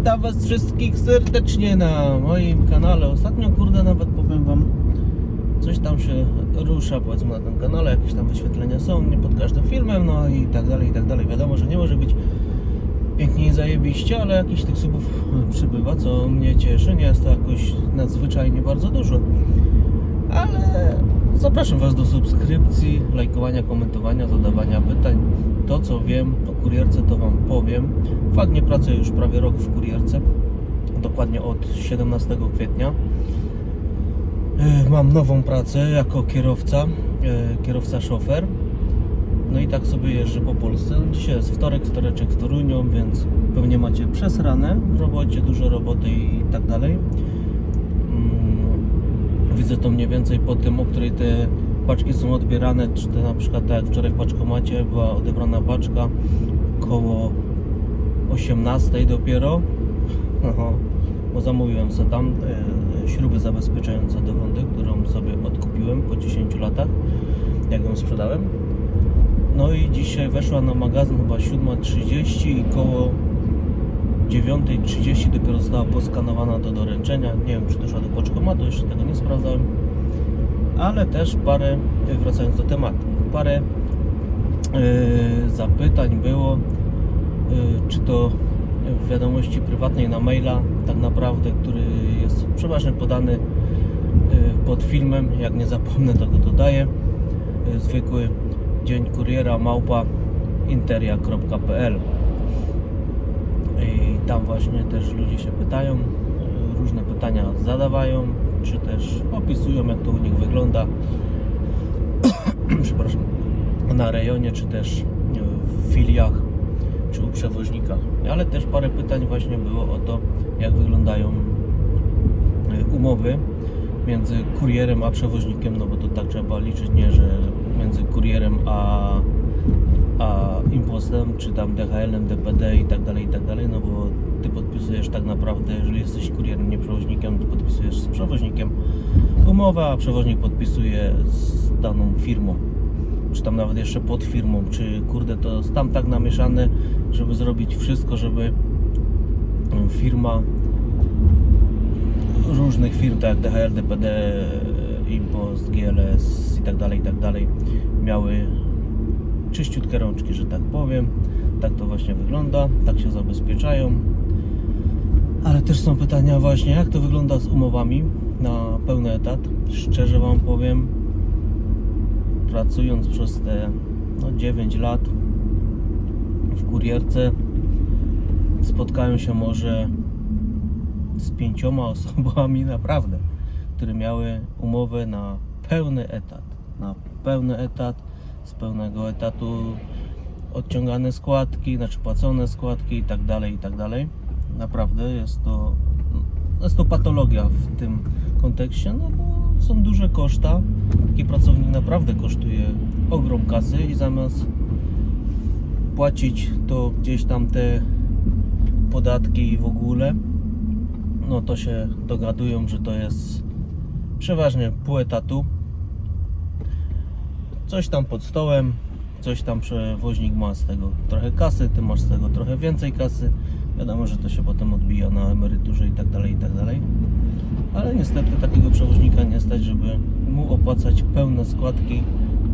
Witam was wszystkich serdecznie na moim kanale. Ostatnio, kurde, nawet powiem wam, coś tam się rusza, powiedzmy, na tym kanale, jakieś tam wyświetlenia są, nie pod każdym filmem, no i tak dalej, i tak dalej. Wiadomo, że nie może być pięknie i zajebiście, ale jakiś tych subów przybywa, co mnie cieszy. Nie jest to jakoś nadzwyczajnie bardzo dużo. Ale zapraszam Was do subskrypcji, lajkowania, komentowania, zadawania pytań. To co wiem o kurierce to Wam powiem. Fakt nie pracuję już prawie rok w kurierce, dokładnie od 17 kwietnia. E, Mam nową pracę jako kierowca, e, kierowca szofer. No i tak sobie jeżdżę po Polsce. Dzisiaj jest wtorek, wtoreczek w Toruniu, więc pewnie macie przesrane w robocie, dużo roboty i tak dalej. Widzę to mniej więcej po tym, o której te paczki są odbierane, czy to na przykład tak jak wczoraj w paczkomacie była odebrana paczka koło 18 dopiero. Bo zamówiłem sobie tam e, śruby zabezpieczające do wądy, którą sobie odkupiłem po 10 latach, jak ją sprzedałem. No i dzisiaj weszła na magazyn chyba 7.30 i koło 9.30 dopiero została poskanowana do doręczenia. Nie wiem, czy doszła do poczkomatu, jeszcze tego nie sprawdzałem. Ale też parę, wracając do tematu, parę yy, zapytań było, yy, czy to w wiadomości prywatnej na maila, tak naprawdę, który jest przeważnie podany yy, pod filmem. Jak nie zapomnę, to go dodaję. Zwykły dzień kuriera małpa interia.pl tam właśnie też ludzie się pytają, y, różne pytania zadawają, czy też opisują jak to u nich wygląda. Przepraszam, na rejonie, czy też y, w filiach, czy u przewoźnika. Ale też parę pytań właśnie było o to, jak wyglądają y, umowy między kurierem a przewoźnikiem, no bo to tak trzeba liczyć, nie, że między kurierem a a impostem, czy tam DHL-em, DPD i tak dalej, i tak dalej, no bo ty podpisujesz tak naprawdę, jeżeli jesteś kurierem, nie przewoźnikiem, to podpisujesz z przewoźnikiem umowę, a przewoźnik podpisuje z daną firmą, czy tam nawet jeszcze pod firmą, czy kurde, to jest tam tak namieszane, żeby zrobić wszystko, żeby firma różnych firm, tak jak DHL, DPD, Impost, GLS i tak dalej, i tak dalej, miały czyściutkie rączki, że tak powiem. Tak to właśnie wygląda, tak się zabezpieczają. Ale też są pytania właśnie, jak to wygląda z umowami na pełny etat. Szczerze Wam powiem, pracując przez te no, 9 lat w kurierce, spotkałem się może z pięcioma osobami naprawdę, które miały umowę na pełny etat. Na pełny etat, z pełnego etatu odciągane składki, znaczy płacone składki i tak dalej, i tak dalej. Naprawdę jest to, jest to patologia w tym kontekście, no bo są duże koszta. Taki pracownik naprawdę kosztuje ogrom kasy i zamiast płacić to gdzieś tam te podatki i w ogóle, no to się dogadują, że to jest przeważnie pół etatu. Coś tam pod stołem, coś tam przewoźnik ma z tego trochę kasy, ty masz z tego trochę więcej kasy. Wiadomo, że to się potem odbija na emeryturze i tak dalej, i tak dalej. Ale niestety takiego przewoźnika nie stać, żeby mu opłacać pełne składki,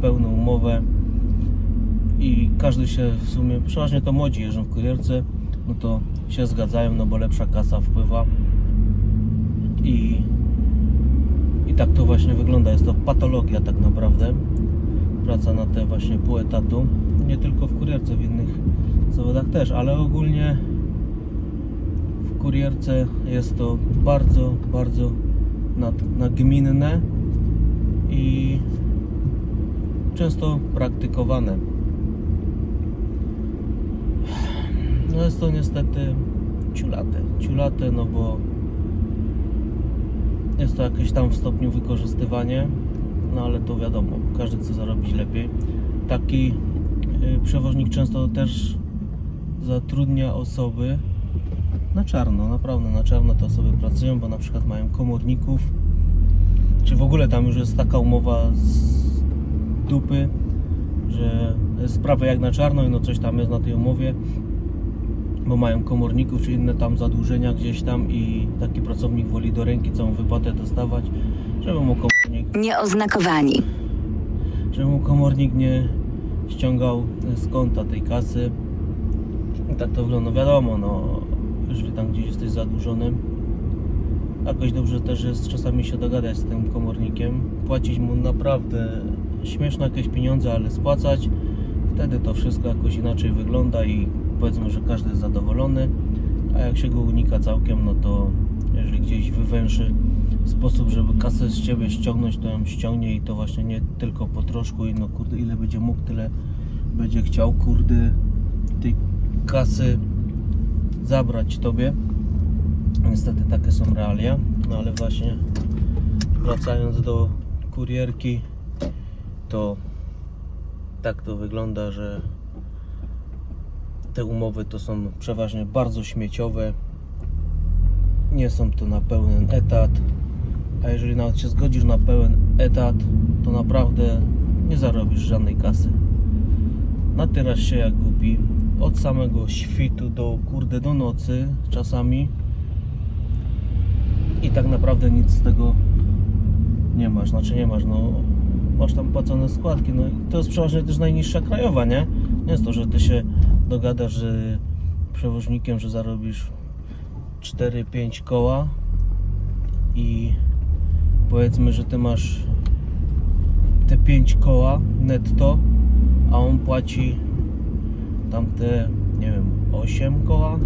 pełną umowę. I każdy się w sumie, przeważnie to młodzi jeżdżą w kurierce, no to się zgadzają, no bo lepsza kasa wpływa. I, I tak to właśnie wygląda. Jest to patologia tak naprawdę. Praca na te właśnie pół etatu. Nie tylko w kurierce, w innych zawodach też, ale ogólnie w kurierce jest to bardzo, bardzo nad, nagminne i często praktykowane. No jest to niestety ciulate. Ciulate, no bo jest to jakieś tam w stopniu wykorzystywanie, no ale to wiadomo, każdy chce zarobić lepiej. Taki y, przewoźnik często też zatrudnia osoby na czarno, naprawdę na czarno te osoby pracują, bo na przykład mają komorników, czy w ogóle tam już jest taka umowa z dupy, że jest jak na czarno i no coś tam jest na tej umowie bo mają komorników czy inne tam zadłużenia gdzieś tam i taki pracownik woli do ręki całą wypłatę dostawać, żeby mu komornik Nieoznakowani. żeby mu komornik nie ściągał z konta tej kasy. I tak to wygląda. Wiadomo, no, jeżeli tam gdzieś jesteś zadłużony, jakoś dobrze też jest czasami się dogadać z tym komornikiem, płacić mu naprawdę śmieszne jakieś pieniądze, ale spłacać. Wtedy to wszystko jakoś inaczej wygląda i powiedzmy, że każdy jest zadowolony. A jak się go unika całkiem, no to jeżeli gdzieś wywęszy sposób, żeby kasę z ciebie ściągnąć, to ją ściągnie i to właśnie nie tylko po troszku i no kurde, ile będzie mógł, tyle będzie chciał, kurde, tej kasy zabrać tobie. Niestety takie są realia, no ale właśnie wracając do kurierki, to tak to wygląda, że te umowy to są przeważnie bardzo śmieciowe. Nie są to na pełen etat. A jeżeli nawet się zgodzisz na pełen etat, to naprawdę nie zarobisz żadnej kasy. Natyrasz się jak głupi. Od samego świtu do kurde do nocy czasami. I tak naprawdę nic z tego nie masz. Znaczy nie masz, no masz tam płacone składki. No i to jest przeważnie też najniższa krajowa, nie? Nie jest to, że ty się dogadasz z przewoźnikiem, że zarobisz 4-5 koła i powiedzmy, że ty masz te 5 koła netto, a on płaci tamte, nie wiem, 8 koła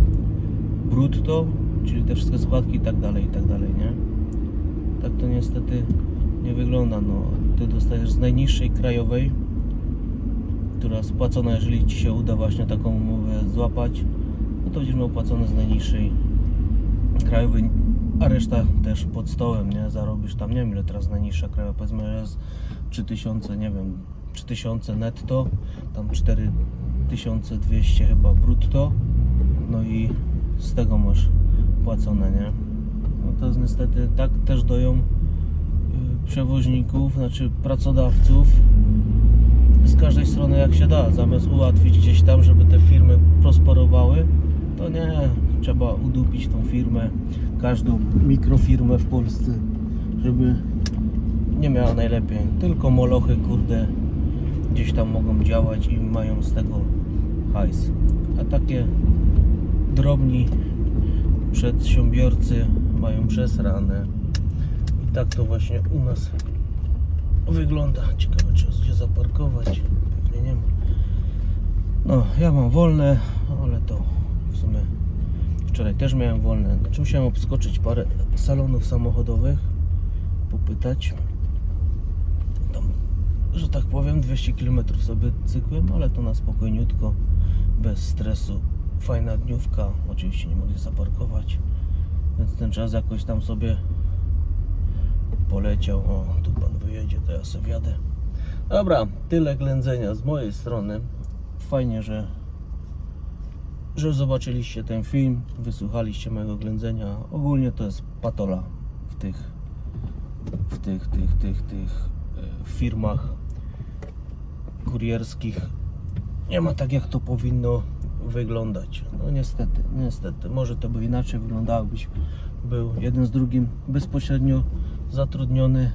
brutto, czyli te wszystkie składki i tak dalej, i tak dalej, nie? Tak to niestety nie wygląda, no. Ty dostajesz z najniższej krajowej, która spłacona, jeżeli Ci się uda właśnie taką umowę złapać, no to będziesz miał płacone z najniższej krajowej, a reszta też pod stołem, nie? Zarobisz tam, nie wiem ile teraz najniższa krajowa, powiedzmy, że jest 3000, nie wiem, 3000 netto, tam 4200 chyba brutto, no i z tego masz płacone, nie? No to jest niestety, tak też doją y, przewoźników, znaczy pracodawców z każdej strony jak się da, zamiast ułatwić gdzieś tam, żeby te firmy prosperowały, to nie, trzeba udupić tą firmę, każdą mikrofirmę w Polsce, żeby nie miała najlepiej, tylko molochy kurde gdzieś tam mogą działać i mają z tego hajs, a takie drobni przedsiębiorcy mają przesrane i tak to właśnie u nas wygląda. Ciekawe, czy gdzie zaparkować. Pewnie nie ma. No, ja mam wolne, ale to w sumie wczoraj też miałem wolne. Znaczy musiałem obskoczyć parę salonów samochodowych, popytać. Tam, że tak powiem, 200 km sobie cykłem, ale to na spokojniutko, bez stresu. Fajna dniówka, oczywiście nie mogę zaparkować, więc ten czas jakoś tam sobie poleciał. O, tu pan wyjedzie, to ja sobie wjadę. Dobra, tyle ględzenia z mojej strony. Fajnie, że, że zobaczyliście ten film, wysłuchaliście mojego ględzenia. Ogólnie to jest patola w tych, w tych, tych, tych, tych e, firmach kurierskich. Nie ma tak, jak to powinno wyglądać. No niestety, niestety. Może to by inaczej wyglądało, byś był jeden z drugim bezpośrednio zatrudniony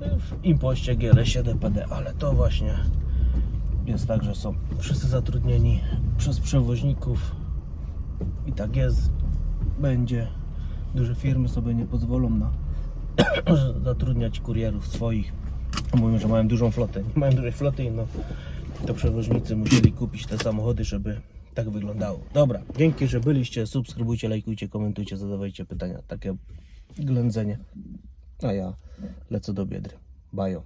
w impoście GR7 DPD, ale to właśnie jest tak, że są wszyscy zatrudnieni przez przewoźników i tak jest, będzie. Duże firmy sobie nie pozwolą na zatrudniać kurierów swoich. Mówią, że mają dużą flotę. Nie mają dużej floty i no, to przewoźnicy musieli kupić te samochody, żeby tak wyglądało. Dobra, dzięki, że byliście. Subskrybujcie, lajkujcie, komentujcie, zadawajcie pytania. Takie ględzenie. A ja lecę do Biedry. Bajo.